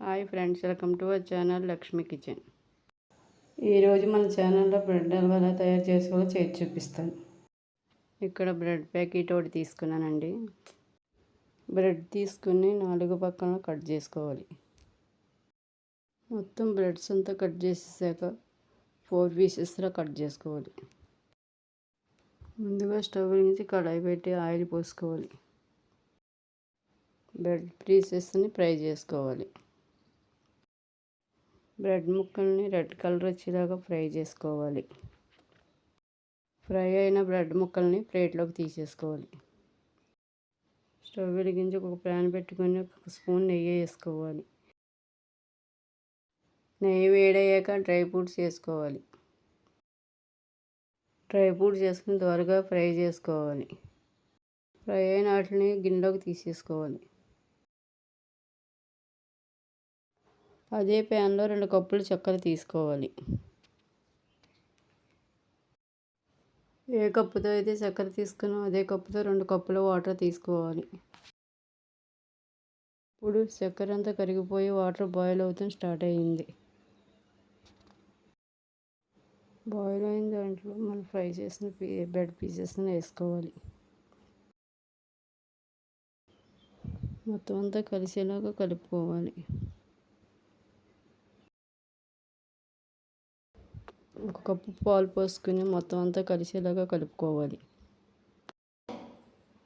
Hi friends welcome to our channel Lakshmi kitchen. ఈరోజు మన ఛానల్లో బ్రెడ్ హల్వా తయారు చేసుకోవాలో చేసి చూపిస్తాను. ఇక్కడ బ్రెడ్ ప్యాకెట్ ఒకటి తీసుకున్నానండి. బ్రెడ్ తీసుకుని నాలుగు పక్కన కట్ చేసుకోవాలి. మొత్తం బ్రెడ్స్ అంతా కట్ చేసేసాక ఫోర్ పీసెస్లో కట్ చేసుకోవాలి. ముందుగా స్టవ్ నుంచి కడాయి పెట్టి ఆయిల్ పోసుకోవాలి. బ్రెడ్ పీసెస్ని ఫ్రై చేసుకోవాలి. బ్రెడ్ ముక్కల్ని రెడ్ కలర్ వచ్చేలాగా ఫ్రై చేసుకోవాలి. ఫ్రై అయిన బ్రెడ్ ముక్కల్ని ప్లేట్లోకి తీసేసుకోవాలి. స్టవ్ వెలిగించి ఒక ప్యాన్ పెట్టుకొని ఒక స్పూన్ నెయ్యి వేసుకోవాలి. నెయ్యి వేడయ్యాక డ్రై ఫ్రూట్స్ వేసుకోవాలి. డ్రై ఫ్రూట్ చేసుకుని త్వరగా ఫ్రై చేసుకోవాలి. ఫ్రై అయిన వాటిని గిన్నెలోకి తీసేసుకోవాలి. అదే ప్యాన్లో రెండు కప్పులు చక్కెర తీసుకోవాలి. ఏ కప్పుతో అయితే చక్కెర తీసుకున్నామో అదే కప్పుతో రెండు కప్పుల వాటర్ తీసుకోవాలి. ఇప్పుడు చక్కెర అంతా కరిగిపోయి వాటర్ బాయిల్ అవుతుంది స్టార్ట్ అయ్యింది బాయిల్ అయిన దాంట్లో మనం ఫ్రై చేసిన పీ బ్రెడ్ పీసెస్ని వేసుకోవాలి. మొత్తం అంతా కలిసేలాగా కలుపుకోవాలి. ఒక కప్పు పాలు పోసుకుని మొత్తం అంతా కలిసేలాగా కలుపుకోవాలి.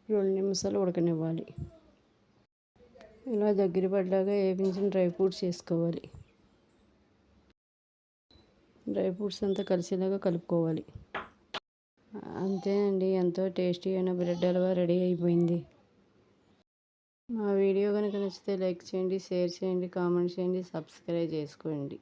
రెండు నిమిషాలు ఉడకనివ్వాలి. ఇలా దగ్గర పడ్డాక వేపించిన డ్రై ఫ్రూట్స్ వేసుకోవాలి డ్రై ఫ్రూట్స్ అంతా కలిసేలాగా కలుపుకోవాలి. అంతేనండి ఎంతో టేస్టీ అయిన బ్రెడ్ హల్వా రెడీ అయిపోయింది. మా వీడియో కనుక నచ్చితే లైక్ చేయండి షేర్ చేయండి కామెంట్ చేయండి సబ్స్క్రైబ్ చేసుకోండి.